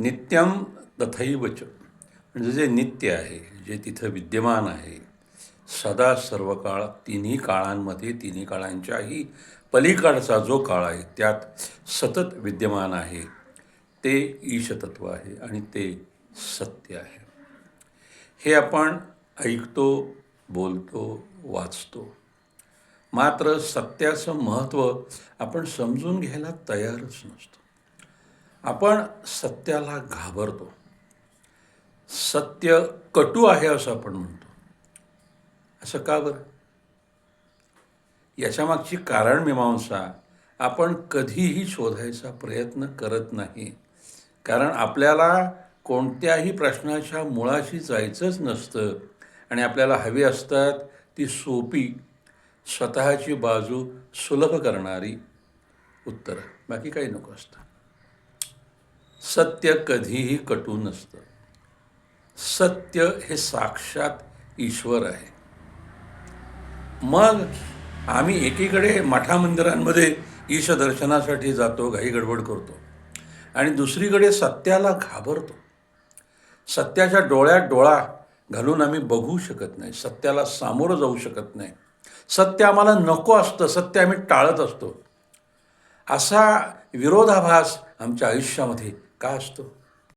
नित्यम तथैवच म्हणजे जे नित्य आहे जे तिथं विद्यमान आहे सदा सर्व काळ तिन्ही काळांमध्ये तिन्ही काळांच्याही पलीकडचा जो काळ आहे त्यात सतत विद्यमान आहे ते ईशतत्व आहे आणि ते सत्य आहे. हे आपण ऐकतो बोलतो वाचतो. मात्र सत्याचं महत्त्व आपण समजून घ्यायला तयारच नसतो. आपण सत्याला घाबरतो. सत्य कटू आहे असं आपण म्हणतो. असं का बरं? याच्यामागची कारणमीमांसा आपण कधीही शोधायचा प्रयत्न करत नाही. कारण आपल्याला कोणत्याही प्रश्नाच्या मुळाशी जायचंच नसतं आणि आपल्याला हवी असतात ती सोपी स्वतःची बाजू सुलभ करणारी उत्तरं. बाकी काही नको असतं. सत्य कधीही कटू नसतं. सत्य हे साक्षात ईश्वर आहे. मग आम्ही एकीकडे मठामंदिरांमध्ये ईश दर्शनासाठी जातो घाई गडबड करतो. आणि दुसरीकडे सत्याला घाबरतो. सत्याच्या डोळ्यात डोळा घालून आम्ही बघू शकत नाही. सत्याला सामोरं जाऊ शकत नाही. सत्य आम्हाला नको असतं. सत्य आम्ही टाळत असतो. असा विरोधाभास आमच्या आयुष्यामध्ये का असतो